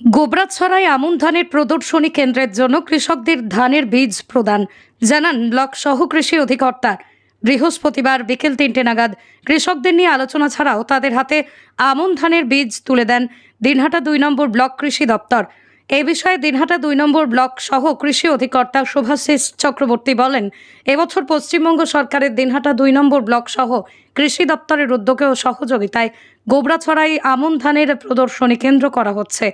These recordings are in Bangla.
গোবরাছড়ায় আমন ধানের প্রদর্শনী কেন্দ্রের জন্য কৃষকদের ধানের বীজ প্রদান, জানান ব্লক সহ কৃষি অধিকর্তা। বৃহস্পতিবার বিকেল তিনটে নাগাদ কৃষকদের নিয়ে আলোচনা ছাড়াও তাদের হাতে আমন ধানের বীজ তুলে দেন দিনহাটা দুই নম্বর ব্লক কৃষি দপ্তর। এ বিষয়ে দিনহাটা দুই নম্বর ব্লক সহ কৃষি অধিকর্তা শুভাশিস চক্রবর্তী বলেন, এবছর পশ্চিমবঙ্গ সরকারের দিনহাটা দুই নম্বর ব্লক সহ কৃষি দপ্তরের উদ্যোগে ও সহযোগিতায় গোবরাছড়াই আমন ধানের প্রদর্শনী কেন্দ্র করা হচ্ছে।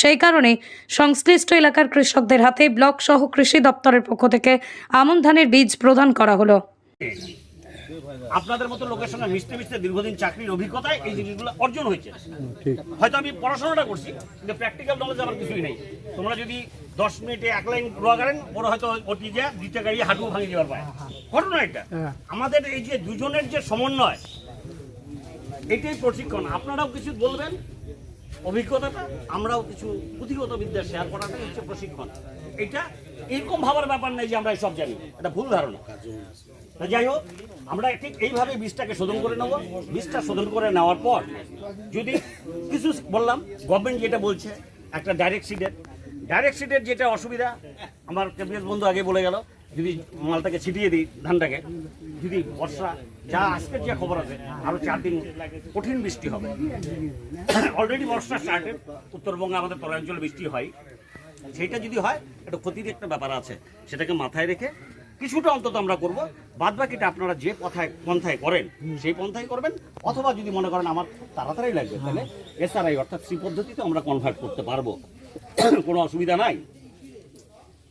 সেই কারণে সংশ্লিষ্ট এলাকার কৃষকদের হাতে ব্লক সহ কৃষি দপ্তরের পক্ষ থেকে আমন ধানের বীজ প্রদান করা হলো। আপনাদের মতো লোকের সঙ্গে মিশতে মিশতে দীর্ঘদিন চাকরির অভিজ্ঞতায় এই জিনিসগুলো অর্জন হয়েছে। হয়তো আমি পড়াশোনাটা করছি কিন্তু প্র্যাকটিক্যাল নলেজ আমার কিছুই নেই। তোমরা যদি দশ মিনিটে এক লাইন রোয়া করেন ওরা হয়তো ওটি যা দ্বিতীয় গাড়ি হাঁটু ভাঙে যাওয়ার পায়। ঘটনা এটা। আমাদের এই যে দুজনের যে সমন্বয় এটাই প্রশিক্ষণ। আপনারাও কিছু বলবেন অভিজ্ঞতাটা? আমরাও কিছু পুঁথিগত বিদ্যা শেয়ার করাটাই হচ্ছে প্রশিক্ষণ। এটা এরকম ভাবার ব্যাপার নেই যে আমরা সব জানি। এটা ভুল ধারণা। যাই হোক, আমরা ঠিক এইভাবে বীজটাকে শোধন করে নেব। বীজটা শোধন করে নেওয়ার পর যদি কিছু বললাম গভর্নমেন্ট যেটা বলছে, একটা ডাইরেক্ট সিডের ডাইরেক্ট সিডের যেটা অসুবিধা, আমার ক্যাবিনেট বন্ধু আগে বলে গেল, যদি মালটাকে ছিটিয়ে দিই ধানটাকে, যদি বর্ষা, যা আজকের যে খবর আছে আরও চার দিন কঠিন বৃষ্টি হবে। অলরেডি বর্ষা স্টার্টেড উত্তরবঙ্গে আমাদের তরাঞ্চলে বৃষ্টি হয়। সেইটা যদি হয়, একটা ক্ষতির একটা ব্যাপার আছে, সেটাকে মাথায় রেখে কিছুটা অন্তত আমরা করব। বাদ বাকিটা আপনারা যে পথায় পন্থায় করেন, সেই পন্থায় করবেন। অথবা যদি মনে করেন আমার খুব তাড়াতাড়ি লাগবে, তাহলে এসআরআই অর্থাৎ শ্রী পদ্ধতিতে আমরা কনভার্ট করতে পারব। কোনো অসুবিধা নাই।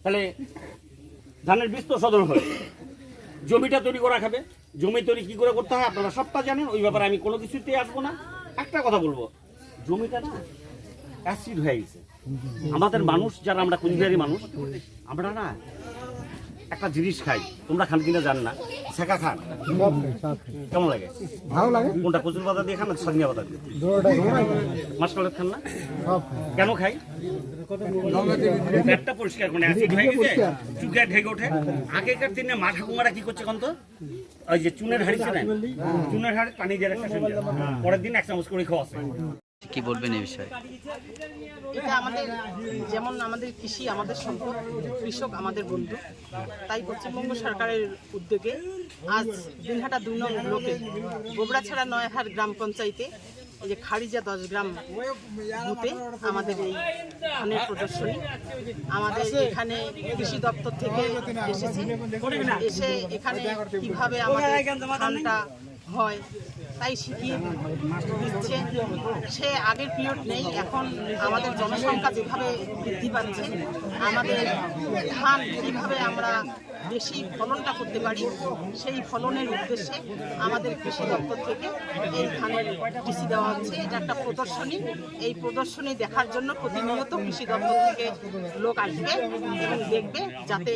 তাহলে ধানের বীজ তো সদর হয়ে জমিটা তৈরি করা খাবে। জমি তৈরি কি করে করতে হয় আপনারা সবটা জানেন, ওই ব্যাপারে আমি কোনো কিছুতেই আসব না। একটা কথা বলব, জমিটা না অ্যাসিড হয়ে গেছে। আমাদের মানুষ, যারা আমরা কুঞ্জিয়ারি মানুষ, আমরা না একটা জিনিস খাই তোমরা খান কিনা জান না শেখা খান। কেমন লাগে? ভালো লাগে। কোনটা কচুর পাতা দিয়ে খান না পাতা দিয়ে? মাসকলের খান না? কেন খাই? পেটটা পরিষ্কার করে অ্যাসিড হয়ে গেছে? চুকে ঢেকে ওঠে। আগেকার দিনে মা ঠাকুমারা কি করছে কন্ত ওই যে চুনের হাড়ি ছিল চুনের হাড়ি পানি দিয়ে একটা পরের দিন এক চামচ করে খাওয়া কি বলবেন এই বিষয়ে? এটা আমাদের যেমন আমাদের কৃষি, আমাদের সম্পদ, কৃষক আমাদের বন্ধু। তাই পশ্চিমবঙ্গ সরকারের উদ্যোগে আজ দিনহাটা দুই নং ব্লকে গোবরাছড়া নয়হার গ্রাম পঞ্চায়েতে এই যে খারিজা দশ গ্রাম বুথে আমাদের এই ধানের প্রদর্শনী, আমাদের এখানে কৃষি দপ্তর থেকে এসেছি। এসে এখানে কীভাবে আমাদের ধানটা হয়, তাই শিখিয়ে দিচ্ছে। সে আগের পিরিয়ড নেই, এখন আমাদের জনসংখ্যা যেভাবে বৃদ্ধি পাচ্ছে, আমাদের ধান কীভাবে আমরা বেশি ফলনটা করতে পারি, সেই ফলনের উদ্দেশ্যে আমাদের কৃষি দপ্তর থেকে এই ধানের কৃষি দেওয়া হচ্ছে। এটা একটা প্রদর্শনী। এই প্রদর্শনী দেখার জন্য প্রতিনিয়ত কৃষি দপ্তর থেকে লোক আসবে এবং দেখবে যাতে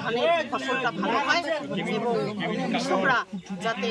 ধানের ফসলটা ভালো হয় এবং কৃষকরা যাতে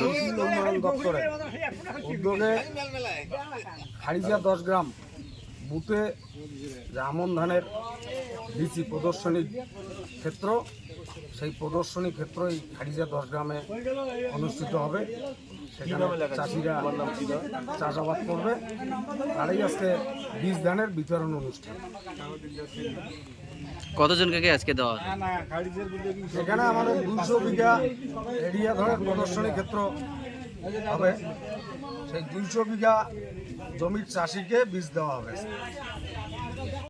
কৃষি উন্নয়ন দপ্তরের উদ্যোগে হারিজা দশ গ্রাম যে আমন ধানের বিচি প্রদর্শনী ক্ষেত্র, সেই প্রদর্শনী ক্ষেত্র এই হারিজা দশ গ্রামে অনুষ্ঠিত হবে। সেখানে চাষিরা চাষাবাদ করবে। তারই আজকে বীজ ধানের বিতরণ অনুষ্ঠান। কতজনকে আজকে দেওয়া? এখানে আমাদের দুশো বিঘা এরিয়া ধরে, প্রদর্শনী ক্ষেত্র হবে সেই দুইশো বিঘা জমির চাষিকে বীজ দেওয়া হবে